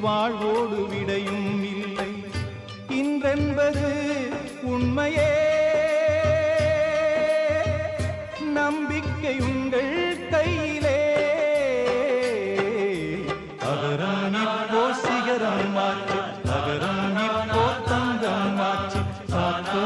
வாழ்வோடு விடையும் இல்லை. இன்றென்பது உண்மையே. நம்பிக்கை உங்கள் கையிலே. அகராணி போ சிகரம் மாற்று அகராணி போ தங்கம் மாற்று சாத்தோ